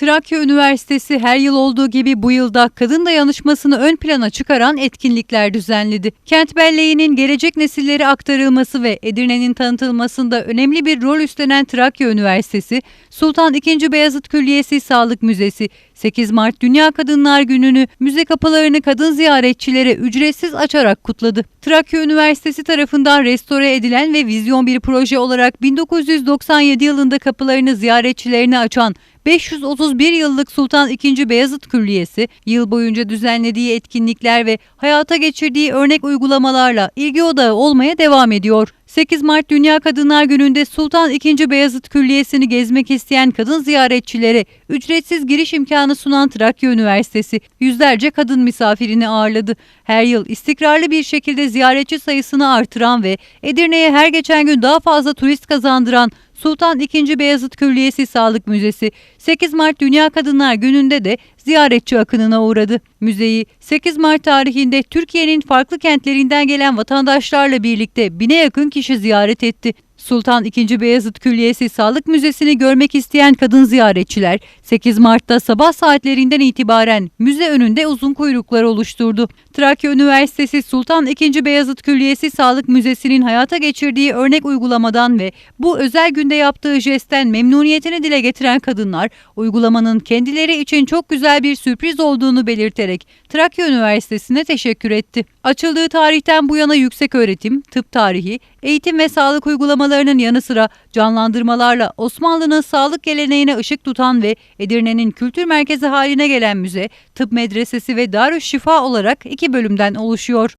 Trakya Üniversitesi her yıl olduğu gibi bu yılda kadın dayanışmasını ön plana çıkaran etkinlikler düzenledi. Kent belleğinin gelecek nesillere aktarılması ve Edirne'nin tanıtılmasında önemli bir rol üstlenen Trakya Üniversitesi, Sultan II. Beyazıt Külliyesi Sağlık Müzesi, 8 Mart Dünya Kadınlar Günü'nü müze kapılarını kadın ziyaretçilere ücretsiz açarak kutladı. Trakya Üniversitesi tarafından restore edilen ve vizyon bir proje olarak 1997 yılında kapılarını ziyaretçilerine açan 531 yıllık Sultan II. Beyazıt Külliyesi, yıl boyunca düzenlediği etkinlikler ve hayata geçirdiği örnek uygulamalarla ilgi odağı olmaya devam ediyor. 8 Mart Dünya Kadınlar Günü'nde Sultan II. Beyazıt Külliyesi'ni gezmek isteyen kadın ziyaretçilere ücretsiz giriş imkanı sunan Trakya Üniversitesi yüzlerce kadın misafirini ağırladı. Her yıl istikrarlı bir şekilde ziyaretçi sayısını artıran ve Edirne'ye her geçen gün daha fazla turist kazandıran Sultan II. Beyazıt Külliyesi Sağlık Müzesi 8 Mart Dünya Kadınlar Günü'nde de ziyaretçi akınına uğradı. Müzeyi 8 Mart tarihinde Türkiye'nin farklı kentlerinden gelen vatandaşlarla birlikte bine yakın kişi ziyaret etti. Sultan II. Beyazıt Külliyesi Sağlık Müzesi'ni görmek isteyen kadın ziyaretçiler 8 Mart'ta sabah saatlerinden itibaren müze önünde uzun kuyruklar oluşturdu. Trakya Üniversitesi Sultan II. Beyazıt Külliyesi Sağlık Müzesi'nin hayata geçirdiği örnek uygulamadan ve bu özel günde yaptığı jestten memnuniyetini dile getiren kadınlar uygulamanın kendileri için çok güzel bir sürpriz olduğunu belirterek Trakya Üniversitesi'ne teşekkür etti. Açıldığı tarihten bu yana yüksek öğretim, tıp tarihi, eğitim ve sağlık uygulamalarının yanı sıra canlandırmalarla Osmanlı'nın sağlık geleneğine ışık tutan ve Edirne'nin kültür merkezi haline gelen müze, tıp medresesi ve Darüşşifa olarak iki bölümden oluşuyor.